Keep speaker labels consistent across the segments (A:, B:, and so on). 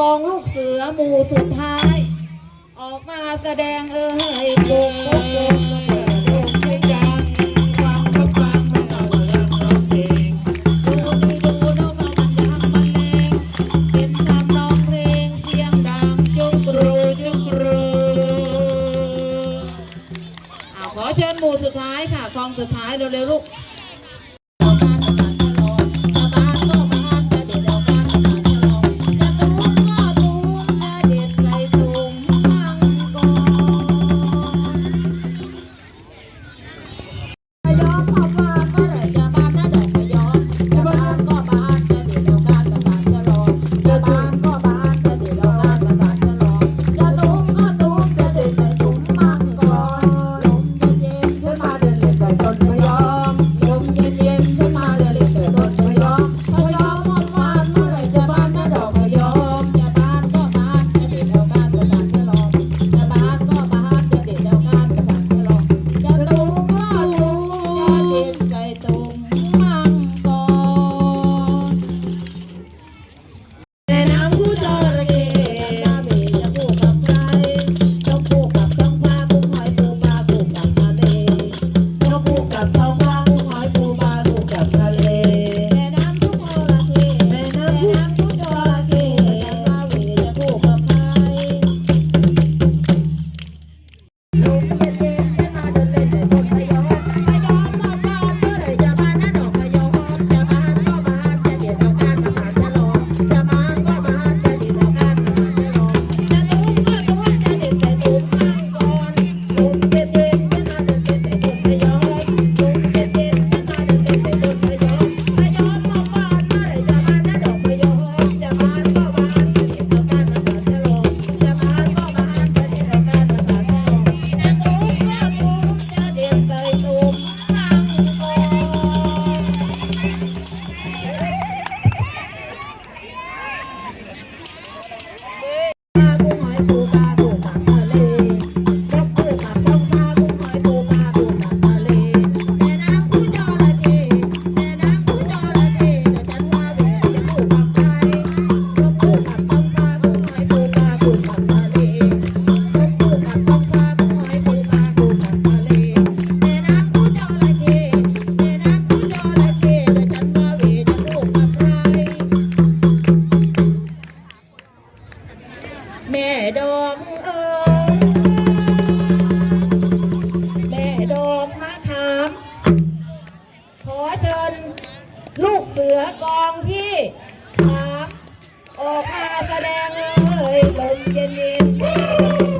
A: กองลูกเสือหมู่สุดท้าย ออกมาแสดงเอ้ยโกงโกง ขอเชิญลูกเสือกองที่สามออกมาแสดงเลยลมเย็นๆ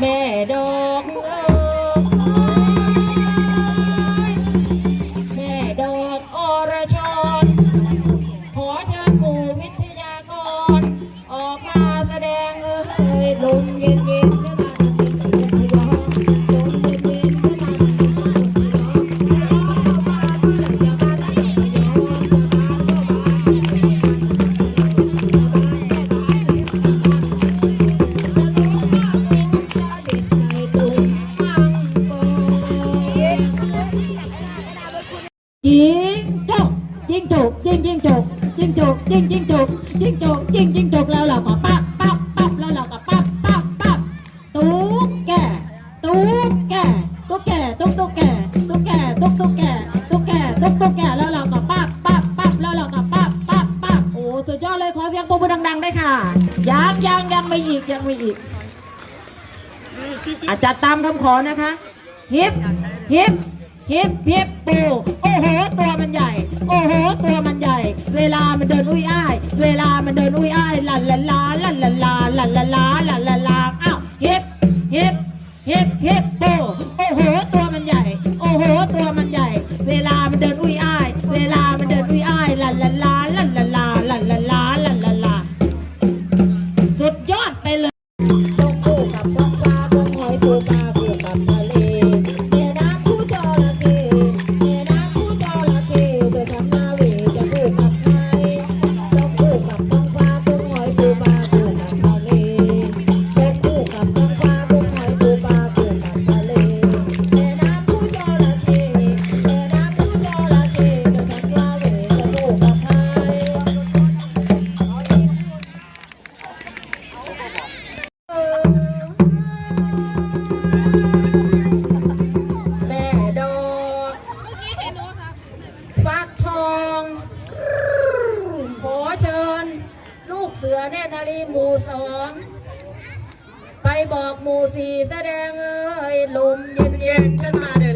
A: แม่ดอกอแม่ดอกอรชร ขอเชิกูวิทยากร ออกมาแสดงเอ้ยลมเย็นๆเย็น
B: แก่
A: ตุ๊กแก่ตุ๊กตุ๊กแก่ตุ๊กแก่ตุ๊กตุ๊กแก่ตุ๊กแก่ตุ๊กตุ๊กแก่แล้วเราก็ปั๊บปั๊บปั๊บแล้วเราก็ปั๊บปั๊บปั๊บโอ้สุดยอดเลยขอเสียงปรบมือดังๆได้ค่ะยังยังยังไม่อีกยังไม่อีก อาจจะตามคำขอนะคะฮิปฮิปฮิปฮิปปูโอ้โหตัวมันใหญ่ โอ้โหตัวมันใหญ่ เวลามันเดินอุ้ยอ้าย เวลามันเดินอุ้ยอ้ายลันลันลาลันลันลาลันลันลาลันลันลา ฮิปฮิปโป สือแน่นารีหมู่สองไปบอกหมู่สี่แสดงเอ้ยลมเย็นๆจะมาเด